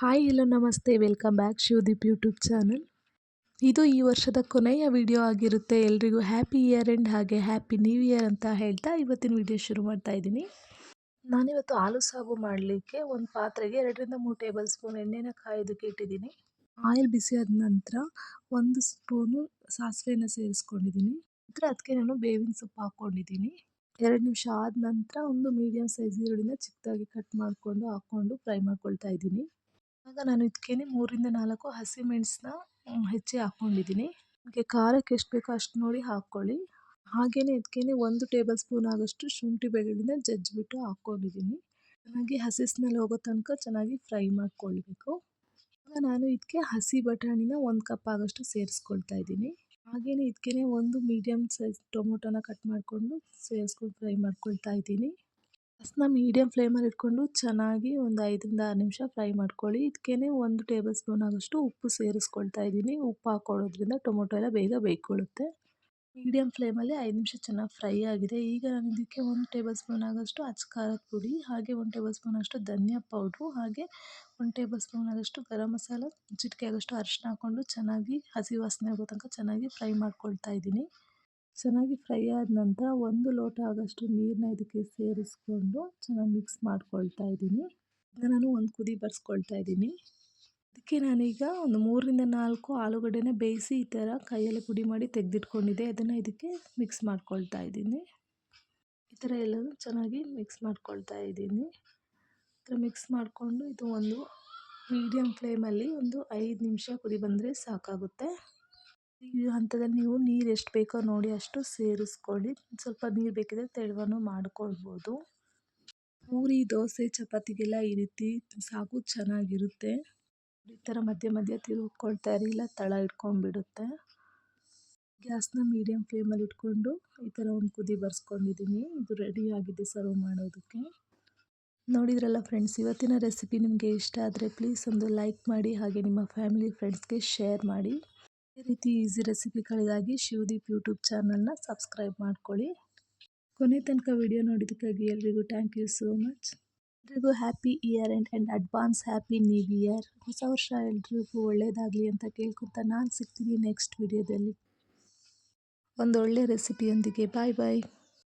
Hi hello ನಮಸ್ತೆ. Welcome back Shivadeep YouTube channel. ಇದು ಈ ವರ್ಷದ ಕೊನೆಯ ವಿಡಿಯೋ ಆಗಿರುತ್ತೆ. ಎಲ್ರಿಗೂ ಹ್ಯಾಪಿ ಇಯರ್ ಎಂಡ್ ಹಾಗೆ ಹ್ಯಾಪಿ ನ್ಯೂ ಇಯರ್ ಅಂತ ಹೇಳ್ತಾ ಇವತ್ತಿನ ವಿಡಿಯೋ ಶುರು ಮಾಡ್ತಾ ಇದ್ದೀನಿ. ನಾನಿವತ್ತು ಆಲೂ ಸಾಗು ಮಾಡಲಿಕ್ಕೆ ಒಂದು ಪಾತ್ರೆಗೆ ಎರಡರಿಂದ ಮೂರು ಟೇಬಲ್ ಸ್ಪೂನ್ ಎಣ್ಣೆನ ಕಾಯೋದಕ್ಕೆ ಇಟ್ಟಿದ್ದೀನಿ. ಆಯಿಲ್ ಬಿಸಿ ಆದ ನಂತರ ಒಂದು ಸ್ಪೂನು ಸಾಸಿವೆನ ಸೇರಿಸ್ಕೊಂಡಿದ್ದೀನಿ. ನಂತರ ಅದಕ್ಕೆ ನಾನು ಬೇವಿನ ಸೊಪ್ಪು ಹಾಕ್ಕೊಂಡಿದ್ದೀನಿ. ಎರಡು ನಿಮಿಷ ಆದ ನಂತರ ಒಂದು ಮೀಡಿಯಮ್ ಸೈಜ್ ಈರುಳ್ಳಿನ ಚಿಕ್ಕದಾಗಿ ಕಟ್ ಮಾಡಿಕೊಂಡು ಹಾಕ್ಕೊಂಡು ಫ್ರೈ ಮಾಡ್ಕೊಳ್ತಾ ಇದ್ದೀನಿ. ಆಗ ನಾನು ಇದಕ್ಕೇನೆ ಮೂರಿಂದ ನಾಲ್ಕು ಹಸಿಮೆಣಸನ್ನ ಹೆಚ್ಚಿ ಹಾಕ್ಕೊಂಡಿದ್ದೀನಿ. ನಿಮಗೆ ಖಾರಕ್ಕೆ ಎಷ್ಟು ಬೇಕೋ ಅಷ್ಟು ನೋಡಿ ಹಾಕ್ಕೊಳ್ಳಿ. ಹಾಗೆಯೇ ಇದಕ್ಕೇನೆ ಒಂದು ಟೇಬಲ್ ಸ್ಪೂನ್ ಆಗೋಷ್ಟು ಶುಂಠಿ ಬೆಳ್ಳುಳ್ಳಿನ ಜಜ್ಜಿಬಿಟ್ಟು ಹಾಕ್ಕೊಂಡಿದ್ದೀನಿ. ಚೆನ್ನಾಗಿ ಹಸಿ ಸ್ಮೆಲ್ ಹೋಗೋ ತನಕ ಚೆನ್ನಾಗಿ ಫ್ರೈ ಮಾಡ್ಕೊಳ್ಬೇಕು. ಆಗ ನಾನು ಇದಕ್ಕೆ ಹಸಿ ಬಟಾಣಿನ ಒಂದು ಕಪ್ ಆಗೋಷ್ಟು ಸೇರಿಸ್ಕೊಳ್ತಾ ಇದ್ದೀನಿ. ಹಾಗೆಯೇ ಇದಕ್ಕೆ ಒಂದು ಮೀಡಿಯಮ್ ಸೈಜ್ ಟೊಮೊಟೊನ ಕಟ್ ಮಾಡಿಕೊಂಡು ಸೇರಿಸ್ಕೊಂಡು ಫ್ರೈ ಮಾಡ್ಕೊಳ್ತಾ ಇದ್ದೀನಿ. ಗ್ಯಾಸ್ನ ಮೀಡಿಯಮ್ ಫ್ಲೇಮಲ್ಲಿ ಇಟ್ಕೊಂಡು ಚೆನ್ನಾಗಿ ಒಂದು ಐದರಿಂದ ಆರು ನಿಮಿಷ ಫ್ರೈ ಮಾಡ್ಕೊಳ್ಳಿ. ಇದಕ್ಕೇ ಒಂದು ಟೇಬಲ್ ಸ್ಪೂನ್ ಆಗೋಷ್ಟು ಉಪ್ಪು ಸೇರಿಸ್ಕೊಳ್ತಾ ಇದ್ದೀನಿ. ಉಪ್ಪು ಹಾಕ್ಕೊಳ್ಳೋದ್ರಿಂದ ಟೊಮೊಟೊ ಎಲ್ಲ ಬೇಗ ಬೇಯ್ಕೊಳ್ಳುತ್ತೆ. ಮೀಡಿಯಮ್ ಫ್ಲೇಮಲ್ಲಿ ಐದು ನಿಮಿಷ ಚೆನ್ನಾಗಿ ಫ್ರೈ ಆಗಿದೆ. ಈಗ ನಾನು ಇದಕ್ಕೆ ಒಂದು ಟೇಬಲ್ ಸ್ಪೂನ್ ಆಗೋಷ್ಟು ಅಚ್ಚ ಪುಡಿ, ಹಾಗೆ ಒಂದು ಟೇಬಲ್ ಸ್ಪೂನ್ ಅಷ್ಟು ಧನಿಯಾ ಪೌಡ್ರು, ಹಾಗೆ ಒಂದು ಟೇಬಲ್ ಸ್ಪೂನ್ ಆಗೋಷ್ಟು ಗರಂ ಮಸಾಲ, ಚಿಟಿಕೆ ಆಗೋಷ್ಟು ಅರಿಶಿನ ಹಾಕ್ಕೊಂಡು ಚೆನ್ನಾಗಿ ಹಸಿ ವಾಸನೆ ಆಗೋ ತನಕ ಚೆನ್ನಾಗಿ ಫ್ರೈ ಮಾಡ್ಕೊಳ್ತಾ ಇದ್ದೀನಿ. ಚೆನ್ನಾಗಿ ಫ್ರೈ ಆದ ನಂತರ ಒಂದು ಲೋಟ ಆಗೋಷ್ಟು ನೀರನ್ನ ಇದಕ್ಕೆ ಸೇರಿಸ್ಕೊಂಡು ಚೆನ್ನಾಗಿ ಮಿಕ್ಸ್ ಮಾಡ್ಕೊಳ್ತಾ ಇದ್ದೀನಿ. ಈಗ ನಾನು ಒಂದು ಕುದಿ ಬರ್ಸ್ಕೊಳ್ತಾ ಇದ್ದೀನಿ. ಇದಕ್ಕೆ ನಾನೀಗ ಒಂದು ಮೂರರಿಂದ ನಾಲ್ಕು ಆಲೂಗಡ್ಡೆನ ಬೇಯಿಸಿ ಈ ಥರ ಕೈಯಲ್ಲಿ ಪುಡಿ ಮಾಡಿ ತೆಗೆದಿಟ್ಕೊಂಡಿದ್ದೆ. ಅದನ್ನು ಇದಕ್ಕೆ ಮಿಕ್ಸ್ ಮಾಡ್ಕೊಳ್ತಾ ಇದ್ದೀನಿ. ಈ ಥರ ಎಲ್ಲನೂ ಚೆನ್ನಾಗಿ ಮಿಕ್ಸ್ ಮಾಡ್ಕೊಳ್ತಾ ಇದ್ದೀನಿ. ಈ ಥರ ಮಿಕ್ಸ್ ಮಾಡಿಕೊಂಡು ಇದು ಒಂದು ಮೀಡಿಯಮ್ ಫ್ಲೇಮಲ್ಲಿ ಒಂದು ಐದು ನಿಮಿಷ ಕುದಿ ಬಂದರೆ ಸಾಕಾಗುತ್ತೆ. ಈ ಹಂತದಲ್ಲಿ ನೀವು ನೀರು ಎಷ್ಟು ಬೇಕೋ ನೋಡಿ ಅಷ್ಟು ಸೇರಿಸ್ಕೊಳ್ಳಿ. ಸ್ವಲ್ಪ ನೀರು ಬೇಕಿದ್ರೆ ತೆಳುವನ್ನು ಮಾಡ್ಕೊಳ್ಬೋದು. ಪೂರಿ, ದೋಸೆ, ಚಪಾತಿಗೆಲ್ಲ ಈ ರೀತಿ ಸಾಕು ಚೆನ್ನಾಗಿರುತ್ತೆ. ಈ ಥರ ಮಧ್ಯೆ ಮಧ್ಯೆ ತಿರುಗ್ಕೊಳ್ತಾ ಇರಿ, ಇಲ್ಲ ತಳ ಇಟ್ಕೊಂಡ್ಬಿಡುತ್ತೆ. ಗ್ಯಾಸ್ನ ಮೀಡಿಯಮ್ ಫ್ಲೇಮಲ್ಲಿ ಇಟ್ಕೊಂಡು ಈ ಥರ ಒಂದು ಕುದಿ ಬರ್ಸ್ಕೊಂಡಿದ್ದೀನಿ. ಇದು ರೆಡಿ ಆಗಿದೆ ಸರ್ವ್ ಮಾಡೋದಕ್ಕೆ. ನೋಡಿದ್ರಲ್ಲ ಫ್ರೆಂಡ್ಸ್ ಇವತ್ತಿನ ರೆಸಿಪಿ ನಿಮಗೆ ಇಷ್ಟ ಆದರೆ ಪ್ಲೀಸ್ ಒಂದು ಲೈಕ್ ಮಾಡಿ, ಹಾಗೆ ನಿಮ್ಮ ಫ್ಯಾಮಿಲಿ ಫ್ರೆಂಡ್ಸ್ಗೆ ಶೇರ್ ಮಾಡಿ. ಈ ರೀತಿ ಈಸಿ ರೆಸಿಪಿಗಳಿಗಾಗಿ ಶಿವದೀಪ್ ಯೂಟ್ಯೂಬ್ ಚಾನಲ್ನ ಸಬ್ಸ್ಕ್ರೈಬ್ ಮಾಡ್ಕೊಳ್ಳಿ. ಕೊನೆ ತನಕ ವಿಡಿಯೋ ನೋಡಿದ್ದಕ್ಕಾಗಿ ಎಲ್ರಿಗೂ ಥ್ಯಾಂಕ್ ಯು ಸೋ ಮಚ್. ಎಲ್ರಿಗೂ happy year and and advance happy new year. ಹೊಸ ವರ್ಷ ಎಲ್ರಿಗೂ ಒಳ್ಳೆಯದಾಗಲಿ ಅಂತ ಕೇಳ್ಕೊತ ನಾನು ಸಿಗ್ತೀನಿ ನೆಕ್ಸ್ಟ್ ವಿಡಿಯೋದಲ್ಲಿ. ಒಂದು ಒಂದೊಳ್ಳೆ ರೆಸಿಪಿಯೊಂದಿಗೆ ಬಾಯ್ ಬಾಯ್.